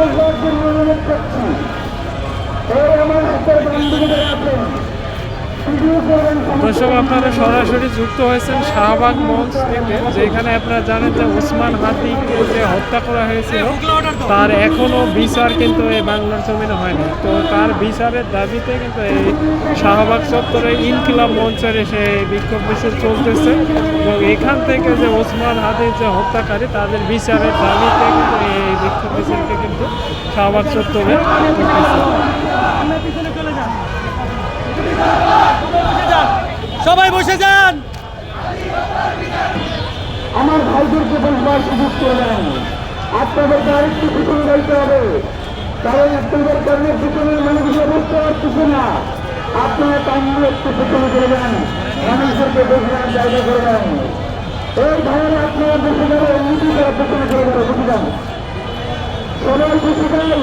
বসবার জন্য অনুরোধ করছি আমার হাতের বান্ধবীদের আছেন দর্শক, আপনারা সরাসরি যুক্ত হয়েছেন শাহবাগ মঞ্চ থেকে, যেখানে আপনারা জানেন যে ওসমান হাতিকে যে হত্যা করা হয়েছিল, তার এখনও বিচার কিন্তু এই বাংলার জমিনে হয়নি তো তার বিচারের দাবিতে কিন্তু এই শাহবাগ চত্বরে ইনকিলাব মঞ্চের এসে বিক্ষোভ মিছিল চলতেছে এবং এখান থেকে যে ওসমান হাতির যে হত্যাকারী, তাদের বিচারের দাবিতে কিন্তু এই বিক্ষোভ মিছিলকে কিন্তু শাহবাগ চত্বরে করতেছে। সবাই বসে যান। আমার ভাইদেরকে বসবার সুযোগ করে দেন। আপনাদেরকে আরেকটু পিছনে যাইতে হবে। কারণ আপনাদের কর্মের পিছনের মানুষগুলো বুঝতে পারতেছে না। আপনারা টাইমগুলো একটু পিছনে করে দেন মানুষদেরকে বসবার জায়গা করে দেন। এই ধরনের আপনারা বসে যাবে নীতি করে পিছনে করে দেবে বুঝে যান। সবাই বসে যান।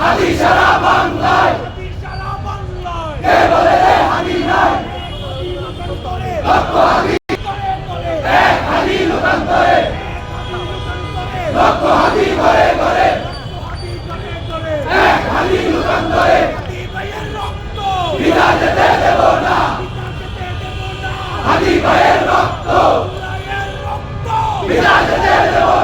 হাতি সারা বাংলায়। কে বলে রে হাতি নাই? লক্ষ হাতি এক হাতি লোকান্তরে লক্ষ হাতি ঘরে ঘরে। এক হাতি লোকান্তরে না। হাতি ভাইয়ের রক্ত। বিদা যেতে দেব না।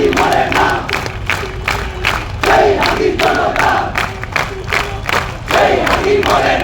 হাতি মরে না সেই হাতি জনতা সেই হাতি মরে